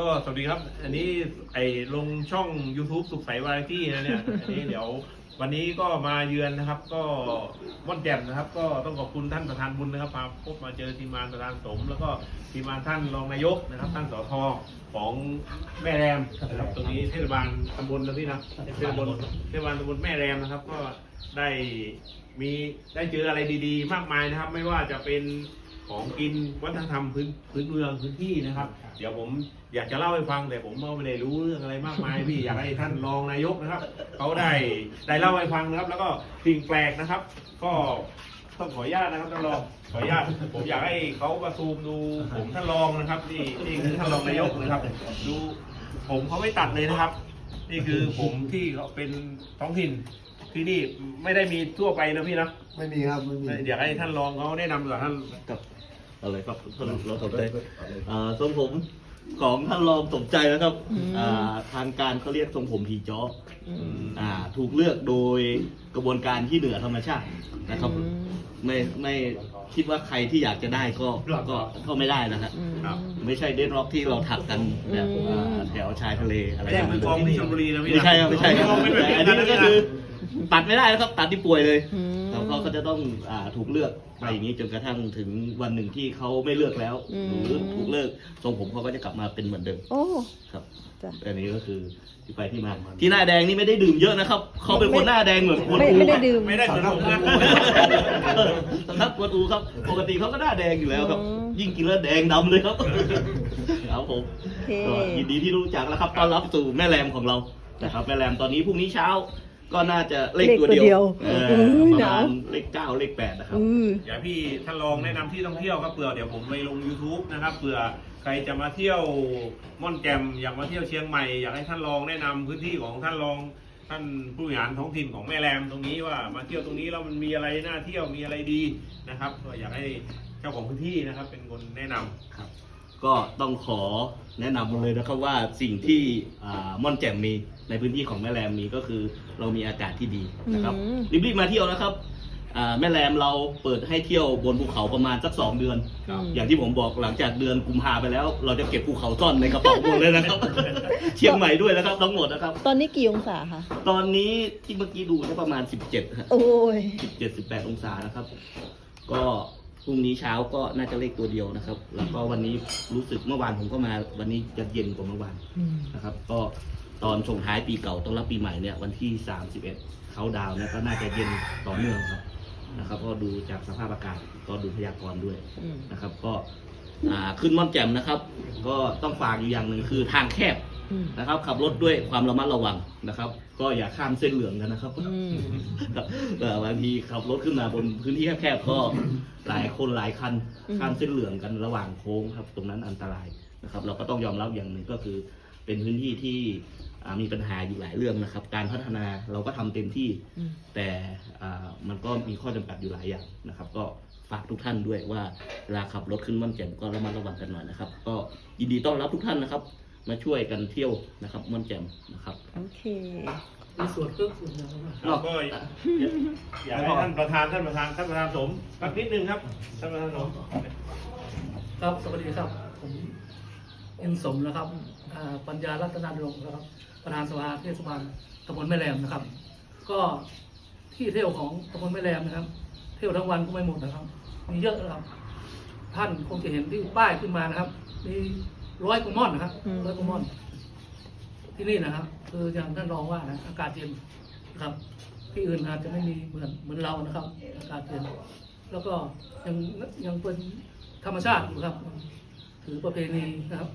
ก็สวัสดีครับ อันนี้ไอ้ลงช่อง YouTube สุขใสวาไรตี้นะเนี่ยอันนี้เดี๋ยววันนี้ก็มาเยือนนะครับ ก็ม่อนแจ่มนะครับ ก็ต้องขอบคุณท่านประธานบุญนะครับมาพบมาเจอทีมงานประธานสม แล้วก็ทีมงานท่านรองนายกนะครับ ท่านสทของแม่แรมนะครับตรงนี้เทศบาลตำบลนะพี่นะเทศบาลเทศบาลตำบลแม่แรมนะครับ ก็ได้มีได้เจออะไรดี ๆ มากมายนะครับ ไม่ว่าจะเป็น ของกินวัฒนธรรมพื้นพื้นเมืองพื้นที่นะครับ เดี๋ยวผมอยากจะเล่าให้ฟังแต่ผมก็ไม่ได้รู้เรื่องอะไรมากมายพี่อยากให้ท่านรองนายกนะครับเขาได้ได้เล่าให้ฟังนะครับ แล้วก็สิ่งแปลกนะครับ ก็ต้องขออนุญาตนะครับท่านรองขออนุญาตผมอยากให้เขามาซูมดูผมท่านรองนะครับนี่นี่คือท่านรองนายกนะครับดูผมเขาไม่ตัดเลยนะครับ นี่คือผมที่เขาเป็นท้องถิ่นที่นี่ไม่ได้มีทั่วไปนะพี่นะไม่มีครับไม่มีอยากให้ท่านรองเขาแนะนำดีกว่าท่านกับ อะไรครับเราสนใจอ่าทรงผมของท่านรองสมใจนะครับอืมอ่าทางการเขาเรียกทรงผมผีจ้ออืมอ่า ถูกเลือกโดยกระบวนการที่เหนือธรรมชาตินะครับอืมไม่ไม่คิดว่าใครที่อยากจะได้ก็ก็ก็ไม่ได้นะฮะอืมครับไม่ใช่เดนร็อกที่เราถักกันแบบอืมอ่าแถวชายทะเลอะไรแต่ประมาณกองนั้นที่ชลบุรีนะพี่นะไม่ใช่ครับไม่ใช่ครับกองไม่เป็นแต่อันกันี้นนะก็พี่คือนะตัดไม่ได้นะครับ ตัดที่ป่วยเลยอืมแล้ว เขาก็จะต้องอ่าถูกเลือกไปอย่างนี้จนกระทั่งถึงวันหนึ่งที่เขาไม่เลือกแล้ว อืม หรือถูกเลิกทรงผมเขาก็จะกลับมาเป็นเหมือนเดิมโอ้ ครับจ้ะ อันนี้ก็คือที่ไปที่มา ที่หน้าแดงนี่ไม่ได้ดื่มเยอะนะครับเขาเป็นคนหน้าแดงเหมือนคนไม่อูไม่ได้ดื่ม ไม่ได้เหมือนผมนะสำนักกวนอูครับปกติเขาก็หน้าแดงอยู่แล้วครับ อืม ยิ่งกินแล้วแดงดำเลยครับครับผม โอเค ก็ยินดีที่รู้จักแล้วครับต้อนรับสู่แม่แรมของเรานะครับแม่แรมตอนนี้พรุ่งนี้เช้า ก็น่าจะเลขตัวเดียวเออเออประหนามาณเลขเก้าเลขแปดนะครับ อืออยากให้พี่ท่านรองแนะนำที่ท่องเที่ยวครับเผื่อเดี๋ยวผมไปลง YouTube นะครับเผื่อใครจะมาเที่ยวม่อนแจ่มอยากมาเที่ยวเชียงใหม่อยากให้ท่านรองแนะนำพื้นที่ของท่านรองท่านผู้บริหารท้องถิ่นของแม่แรมตรงนี้ว่ามาเที่ยวตรงนี้แล้วมันมีอะไรน่าเที่ยวมีอะไรดีนะครับก็อยากให้เจ้าของพื้นที่นะครับเป็นคนแนะนำครับ ก็ต้องขอแนะนำเลยนะครับว่าสิ่งที่อ่าม่อนแจ่มมีในพื้นที่ของแม่แรมมีก็คือเรามีอากาศที่ดีนะครับอืม รีบๆมาเที่ยวนะครับอ่าแม่แรมเราเปิดให้เที่ยวบนภูเขาประมาณสักสองเดือน ครับ อย่างที่ผมบอกหลังจากเดือนกุมภาไปแล้ว เราจะเก็บภูเขาซ่อนในกระเป๋าหมดเลยนะครับ เชียงใหม่ด้วยนะครับทั้งหมดนะครับ ตอนนี้กี่องศาคะตอนนี้ที่เมื่อกี้ดูเนี่ยประมาณ 17ฮะ โอ้ย 17 18 องศานะครับ ก็พ รุ่งนี้เช้าก็น่าจะเลขตัวเดียวนะครับ แล้วก็วันนี้รู้สึกเมื่อวานผมก็มาวันนี้จะเย็นกว่าเมื่อวานอืมนะครับ ก็ตอนส่งท้ายปีเก่าต้อนรับปีใหม่เนี่ยวันที่ 31เขาดาวน์เนี่ยก็น่าจะเย็นต่อเนื่องครับนะครับ ก็ดูจากสภาพอากาศก็ดูพยากรณ์ด้วยอืมนะครับ ก็อ่าขึ้นม่อนแจ่มนะครับ ก็ต้องฝากอยู่อย่างหนึ่งคือทางแคบอืม นะครับ ขับรถด้วยความระมัดระวังนะครับ ก็อย่าข้ามเส้นเหลืองกันนะครับอืมเอ่อบางทีขับรถขึ้นมาบนพื้นที่แคบๆก็หลายคนหลายคันอืมข้ามเส้นเหลืองกันระหว่างโค้งครับ ตรงนั้นอันตรายนะครับ เราก็ต้องยอมรับอย่างหนึ่งก็คือ เป็นพื้นที่ที่อ่ามีปัญหาอยู่หลายเรื่องนะครับ การพัฒนาเราก็ทำเต็มที่อืมแต่อ่ามันก็มีข้อจำกัดอยู่หลายอย่างนะครับ ก็ฝากทุกท่านด้วยว่าเวลาขับรถขึ้นม่อนแจ่มก็ระมัดระวังกันหน่อยนะครับ ก็ยินดีต้อนรับทุกท่านนะครับ มาช่วยกันเที่ยวนะครับม่อนแจ่มนะครับ โอเคมีส่วนเครื่องส่วนอย่างไรบ้างเราก็อยากให้ท่านประธานท่านประธานท่านประธานสมสักนิดนึงครับท่านประธานสมครับสวัสดีครับ ผมเอ็นสมนะครับอ่าปัญญารัตนาดลนะครับ ประธานสภาเทศบาลตำบลแม่แรมนะครับ ก็ที่เที่ยวของตำบลแม่แรมนะครับ เที่ยวทั้งวันก็ไม่หมดนะครับ มีเยอะนะครับ ท่านคงจะเห็นที่ป้ายขึ้นมานะครับ มี ร้อยกว่าม่อนนะครับอืม ร้อยกว่าม่อน ที่นี่นะครับ คืออย่างท่านรองว่านะอากาศเย็นนะครับ ที่อื่นอาจจะไม่มีเหมือนเหมือนเรานะครับ อากาศเย็นแล้วก็ยังยังเป็นธรรมชาติอยู่ครับ ถือประเพณีนะครับ